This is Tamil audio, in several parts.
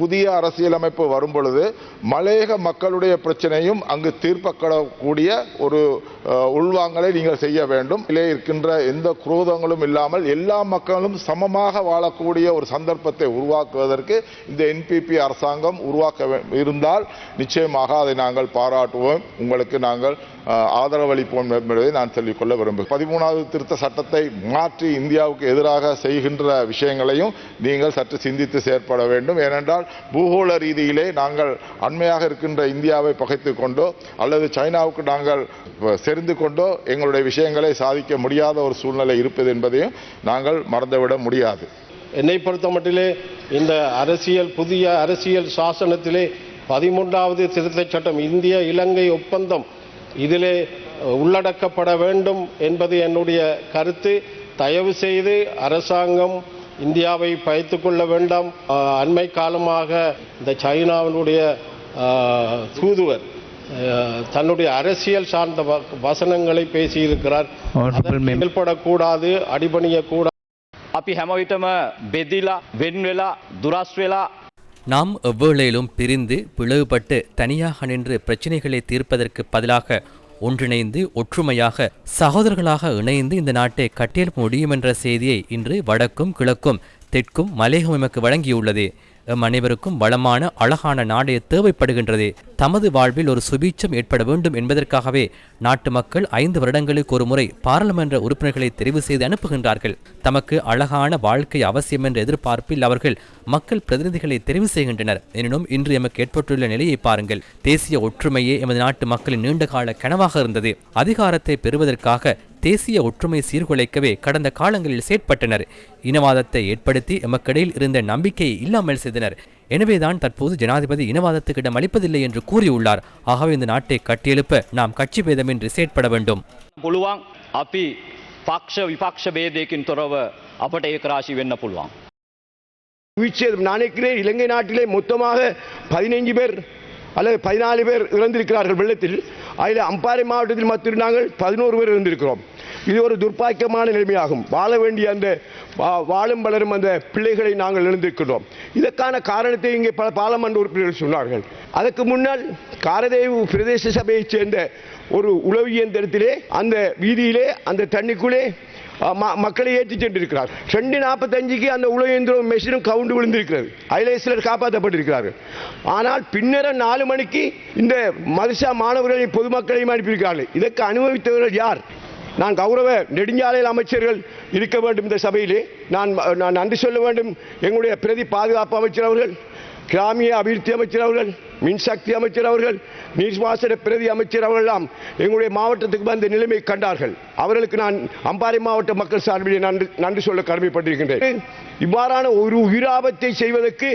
புதிய அரசியலமைப்பு வரும் பொழுது மலையக மக்களுடைய பிரச்சனையும் அங்கு தீர்ப்பக்கூடிய ஒரு உள்வாங்கலை நீங்கள் செய்ய வேண்டும். இதிலே இருக்கின்ற எந்த குரோதங்களும் இல்லாமல் எல்லா மக்களும் சமமாக வாழக்கூடிய ஒரு சந்தர்ப்பத்தை உருவாக்குவதற்கு இந்த என்பிபி அரசாங்கம் உருவாக்க இருந்தால் நிச்சயமாக அதை நாங்கள் பாராட்டுவோம். உங்களுக்கு நாங்கள் ஆதரவளிப்போம் என்பதை நான் சொல்லிக்கொள்ள விரும்புகிறேன். பதிமூணாவது திருத்த சட்டத்தை மாற்றி இந்தியாவுக்கு எதிராக செய்கின்ற விஷயங்களையும் நீங்கள் சற்று சிந்தித்து செயற்பட வேண்டும். ஏனென்றால் பூகோள ரீதியிலே நாங்கள் அண்மையாக இருக்கின்ற இந்தியாவை பகைத்து கொண்டோ அல்லது சைனாவுக்கு நாங்கள் செறிந்து கொண்டோ எங்களுடைய விஷயங்களை சாதிக்க முடியாத ஒரு சூழ்நிலை இருப்பது என்பதையும் நாங்கள் மறந்துவிட முடியாது. என்னை பொறுத்த மட்டிலே இந்த அரசியல் புதிய அரசியல் சாசனத்திலே பதிமூன்றாவது திருத்தச் சட்டம் இந்திய இலங்கை ஒப்பந்தம் இதிலே அஹ், உள்ளடக்கப்பட வேண்டும் என்பது என்னுடைய கருத்து தயவு செய்து அரசாங்கம் இந்தியாவை பயத்து கொள்ள வேண்டாம் அஹ், அண்மை காலமாக இந்த சைனாவினுடைய அஹ், தூதுவர் அஹ், தன்னுடைய அரசியல் சார்ந்த வ- வசனங்களை பேசியிருக்கிறார் Honorable அதற்கு member. செயல்படக்கூடாது அடிபணியக்கூடாது අපි හැමවිටම බෙදිලා වෙන් වෙලා දුරස් වෙලා நாம் எவ்வேளையிலும் பிரிந்து பிளவுபட்டு தனியாக நின்று பிரச்சினைகளை தீர்ப்பதற்கு பதிலாக ஒன்றிணைந்து ஒற்றுமையாக சகோதரர்களாக இணைந்து இந்த நாட்டை கட்டியெழுப்ப முடியும் என்ற செய்தியை இன்று வடக்கும் கிழக்கும் தெற்கும் மலையகம் எமக்கு வழங்கியுள்ளது. எம் அனைவருக்கும் வளமான அழகான நாடே தேவைப்படுகின்றது. தமது வாழ்வில் ஒரு சுபீட்சம் ஏற்பட வேண்டும் என்பதற்காகவே நாட்டு மக்கள் ஐந்து வருடங்களுக்கு ஒரு முறை பாராளுமன்ற உறுப்பினர்களை தெரிவு செய்து அனுப்புகின்றார்கள். தமக்கு அழகான வாழ்க்கை அவசியம் என்ற எதிர்பார்ப்பில் அவர்கள் மக்கள் பிரதிநிதிகளை தெரிவு செய்கின்றனர். எனினும் இன்று எமக்கு ஏற்பட்டுள்ள நிலையை பாருங்கள். தேசிய ஒற்றுமையே எமது நாட்டு மக்களின் நீண்டகால கனவாக இருந்தது. அதிகாரத்தை பெறுவதற்காக தேசிய ஒற்றுமை சீர்குலைக்கவே கடந்த காலங்களில் செயற்பட்டனர் இனவாதத்தை ஏற்படுத்தி எமக்கிடையில் இருந்த நம்பிக்கையை இல்லாமல் செய்தனர் எனவேதான் தற்போது ஜனாதிபதி இனவாதத்துக்கு இடம் அளிப்பதில்லை என்று கூறியுள்ளார் ஆகவே இந்த நாட்டை கட்டியெழுப்ப நாம் கட்சி பேதமின்றி செயற்பட வேண்டும் පුළුවන් අපි පක්ෂ විපක්ෂ බේදයකින් තොරව අපට ඒක රාශි වෙන්න පුළුවන්. உயிர்ச்சேதம் நான் நினைக்கிறேன் இலங்கை நாட்டிலே மொத்தமாக பதினைஞ்சு பேர் அல்லது பதினாலு பேர் இறந்திருக்கிறார்கள் வெள்ளத்தில் அதில் அம்பாறை மாவட்டத்தில் மாத்திரம் நாங்கள் பதினோரு பேர் இருந்திருக்கிறோம். இது ஒரு துர்ப்பாக்கியமான நிலைமையாகும். வாழ வேண்டிய அந்த வா- வாழும் வளரும் அந்த பிள்ளைகளை நாங்கள் எழுந்திருக்கிறோம் இதற்கான காரணத்தை இங்கே பல பாராளுமன்ற உறுப்பினர்கள் சொன்னார்கள். அதற்கு முன்னால் காரதேவு பிரதேச சபையைச் சேர்ந்த ஒரு உளவு இயந்திரத்திலே அந்த வீதியிலே அந்த தண்ணிக்குள்ளே மக்களை ஏற்றி சென்றிருக்கிறார் ரெண்டு நாற்பத்தஞ்சுக்கு அந்த உலகேந்திரம் மெஷினும் கவுண்டு விழுந்திருக்கிறது. அதில் சிலர் காப்பாற்றப்பட்டிருக்கிறார்கள். ஆனால் பின்னர நாலு மணிக்கு இந்த மதுசா மாணவர்களையும் பொதுமக்களையும் அனுப்பியிருக்கிறார்கள். இதற்கு அனுபவித்தவர்கள் யார்? நான் கௌரவ நெடுஞ்சாலையில் அமைச்சர்கள் இருக்க வேண்டும் இந்த சபையிலே. நான் நான் நன்றி சொல்ல வேண்டும். எங்களுடைய பிரதி பாதுகாப்பு அமைச்சர் அவர்கள் கிராமிய அபிவிருத்தி அமைச்சர் அவர்கள் மின்சக்தி அமைச்சர் அவர்கள் நீர்வாசன பிரதி அமைச்சர் அவர்களெல்லாம் எங்களுடைய மாவட்டத்துக்கு வந்து நிலைமை கண்டார்கள். அவர்களுக்கு நான் அம்பாறை மாவட்ட மக்கள் சார்பில் நன்றி நன்றி சொல்ல கடமைப்பட்டிருக்கின்றேன். இவ்வாறான ஒரு உயிராபத்தை செய்வதற்கு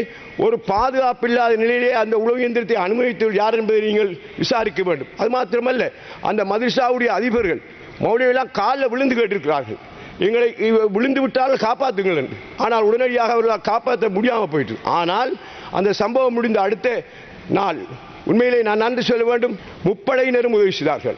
ஒரு பாதுகாப்பு இல்லாத நிலையிலே அந்த உளவு இயந்திரத்தை அனுமதித்தவர் யார் என்பதை நீங்கள் விசாரிக்க வேண்டும். அது மாத்திரமல்ல அந்த மதுசாவுடைய அதிபர்கள் மௌலியெல்லாம் காலில் விழுந்து கேட்டிருக்கிறார்கள். எங்களை விழுந்து விட்டால் காப்பாற்றுங்கள் என்று. ஆனால் உடனடியாக அவர்களால் காப்பாற்ற முடியாமல் போயிட்டு ஆனால் அந்த சம்பவம் முடிந்த அடுத்த நாள். உண்மையிலே நான் நன்றி சொல்ல வேண்டும். முப்படையினரும் உதவி செய்தார்கள்.